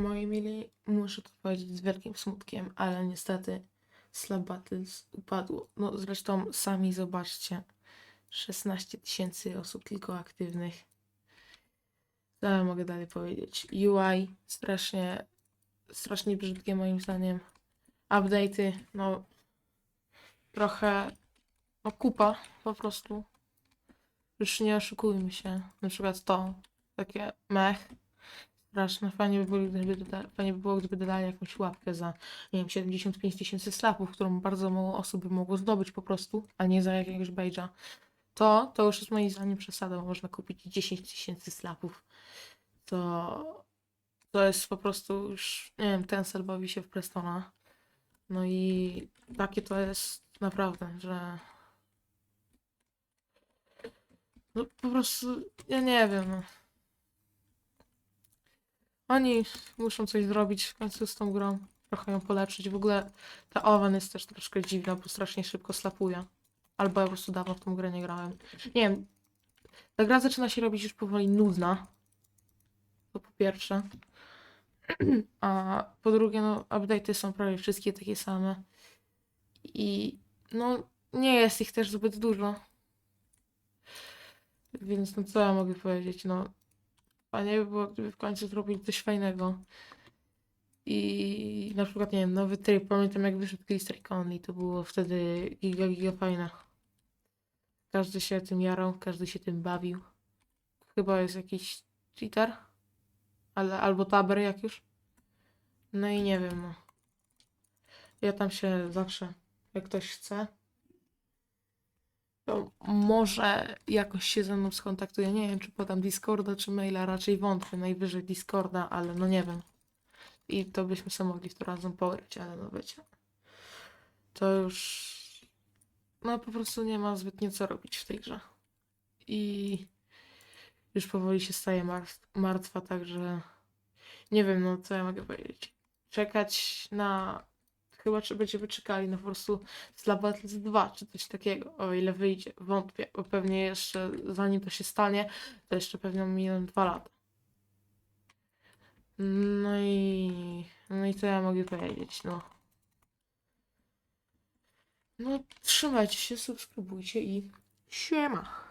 Moi mili, muszę to powiedzieć z wielkim smutkiem, ale niestety Slap Battles upadło. No zresztą sami zobaczcie. 16 tysięcy osób tylko aktywnych. Ja mogę dalej powiedzieć? UI strasznie, strasznie brzydkie moim zdaniem. Update'y, no trochę, no kupa po prostu. Już nie oszukujmy się. Na przykład to, takie mech. Straszne. Fajnie by, było, gdyby fajnie by było, gdyby dodali jakąś łapkę za, nie wiem, 75 tysięcy slapów, którą bardzo mało osób by mogło zdobyć po prostu, a nie za jakiegoś bejdża. To, to już jest moim zdaniem przesadą. Można kupić 10 tysięcy slapów. To, to jest po prostu już, nie wiem, ten cel bawi się w Prestona. No i takie to jest naprawdę, że no po prostu, ja nie wiem, no. Oni muszą coś zrobić w końcu z tą grą. Trochę ją polepszyć. W ogóle ta Owen jest też troszkę dziwna, bo strasznie szybko slapuje. Albo ja po prostu dawno w tą grę nie grałem. Nie wiem. Ta gra zaczyna się robić już powoli nudna. To po pierwsze. A po drugie, no, update'y są prawie wszystkie takie same. I no, nie jest ich też zbyt dużo. Więc no co ja mogę powiedzieć, no fajnie by było, gdyby w końcu zrobili coś fajnego. I na przykład, nie wiem, nowy tryb, pamiętam jak wyszedł Glister Only, to było wtedy giga, giga fajne. Każdy się tym jarał, każdy się tym bawił. Chyba jest jakiś cheater, ale albo taber jak już. No i nie wiem, no. Ja tam się zawsze, jak ktoś chce, to może jakoś się ze mną skontaktuje. Nie wiem, czy podam Discorda, czy maila. Raczej wątpię. Najwyżej Discorda, ale no nie wiem. I to byśmy sobie mogli w to razem pograć, ale no wiecie. To już... No po prostu nie ma zbytnio co robić w tej grze. I już powoli się staje martw- martwa, także nie wiem, no co ja mogę powiedzieć. Czekać na... Chyba, czy będziemy czekali na po prostu Battles 2 czy coś takiego, o ile wyjdzie. Wątpię, bo pewnie jeszcze zanim to się stanie, to jeszcze pewnie miną dwa lata. No i... No i co ja mogę powiedzieć, no. No, trzymajcie się, subskrybujcie i siema.